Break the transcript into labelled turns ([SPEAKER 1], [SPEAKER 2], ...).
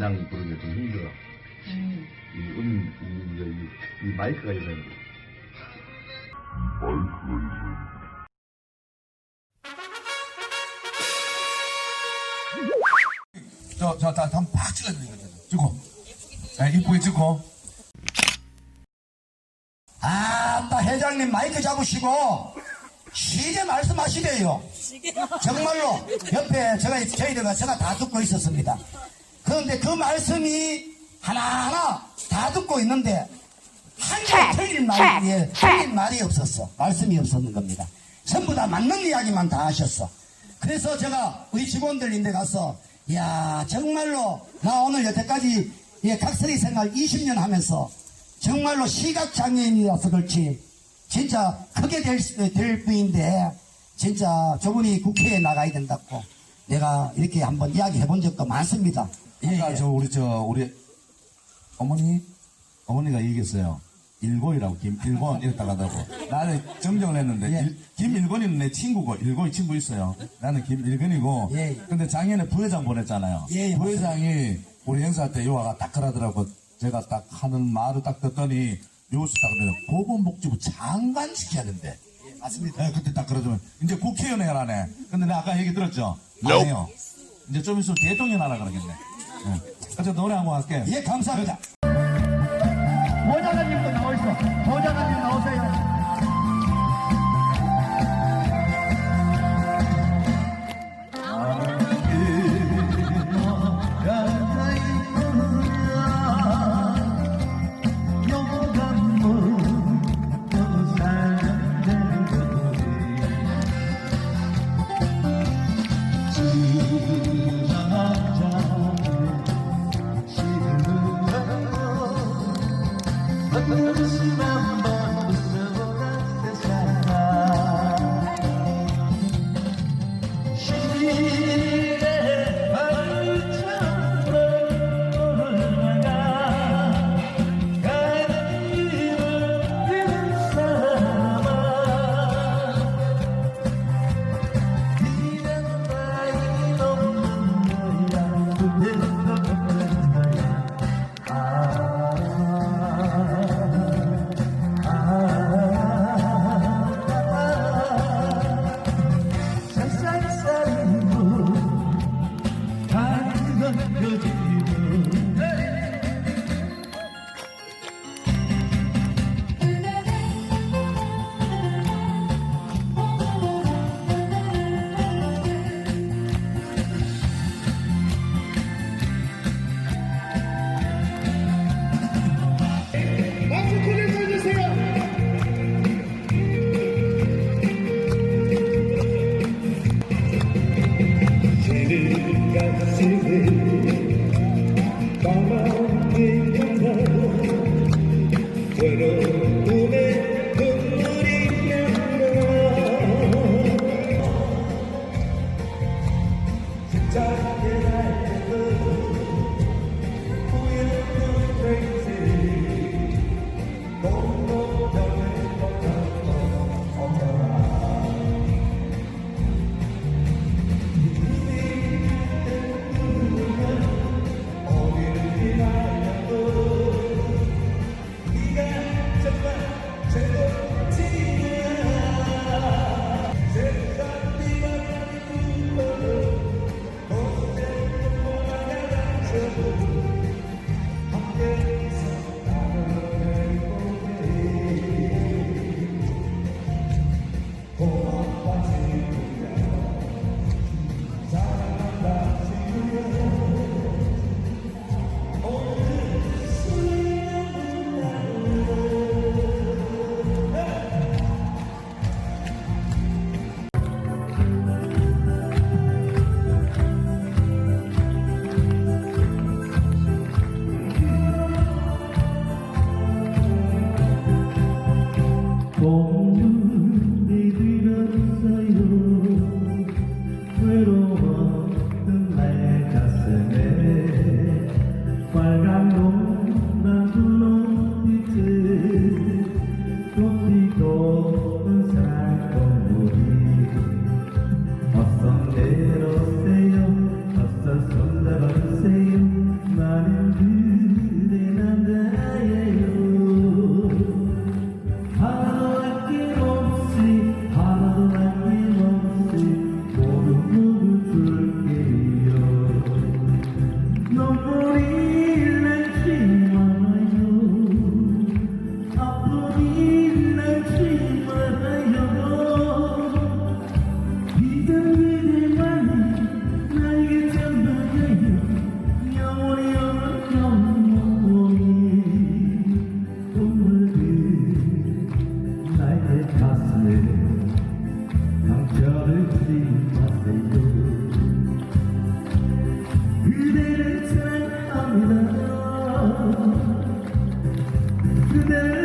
[SPEAKER 1] 그냥 부르는 게 좀 힘들어.
[SPEAKER 2] 음.
[SPEAKER 1] 이 음, 이, 이, 이 마이크가 있어야 돼.
[SPEAKER 3] 저, 저, 다, 한번 팍 찍어드리거든요. 찍고. 네, 이쁘게 찍고.
[SPEAKER 4] 아따 회장님 마이크 잡으시고 시계 말씀하시래요. 정말로 옆에 제가 저희들과 제가 다 듣고 있었습니다. 그런데 그 말씀이 하나하나 다 듣고 있는데 한개 틀린 말이 예, 틀린 말이 없었어. 말씀이 없었는 겁니다. 전부 다 맞는 이야기만 다 하셨어. 그래서 제가 우리 직원들인데 가서 야 정말로 나 오늘 여태까지 예, 각설이 생활 20년 하면서 정말로 시각장애인이라서 그렇지 진짜 크게 될, 수- 될 뿐인데 진짜 저분이 국회에 나가야 된다고 내가 이렇게 한번 이야기해 본 적도 많습니다. 예,
[SPEAKER 3] 아까
[SPEAKER 4] 예.
[SPEAKER 3] 저, 우리, 저, 우리, 어머니, 어머니가 얘기했어요. 일곤이라고, 김일곤, 이랬다가 하다고. 나는 정정을 했는데,
[SPEAKER 4] 예.
[SPEAKER 3] 일- 김일곤이는 내 친구고, 일곤이 친구 있어요. 나는 김일곤이고,
[SPEAKER 4] 예, 예.
[SPEAKER 3] 근데 작년에 부회장 보냈잖아요.
[SPEAKER 4] 예, 예,
[SPEAKER 3] 부회장이 우리 행사 때 요아가 딱 그러더라고. 제가 딱 하는 말을 딱 듣더니, 요수 딱 그러면 보건복지부 장관 시켜야 된대.
[SPEAKER 4] 맞습니다.
[SPEAKER 3] 네, 그때 딱 그러더면 이제 국회의원 해라네. 근데 내가 아까 얘기 들었죠? 안 해요. 이제 좀 있으면 대통령 하라 그러겠네. 네. 어쨌든 노래 한 곡 할게.
[SPEAKER 4] 예, 감사합니다. 보좌관님도 나오시오. 보좌관님 나오세요.
[SPEAKER 5] Thank you. today.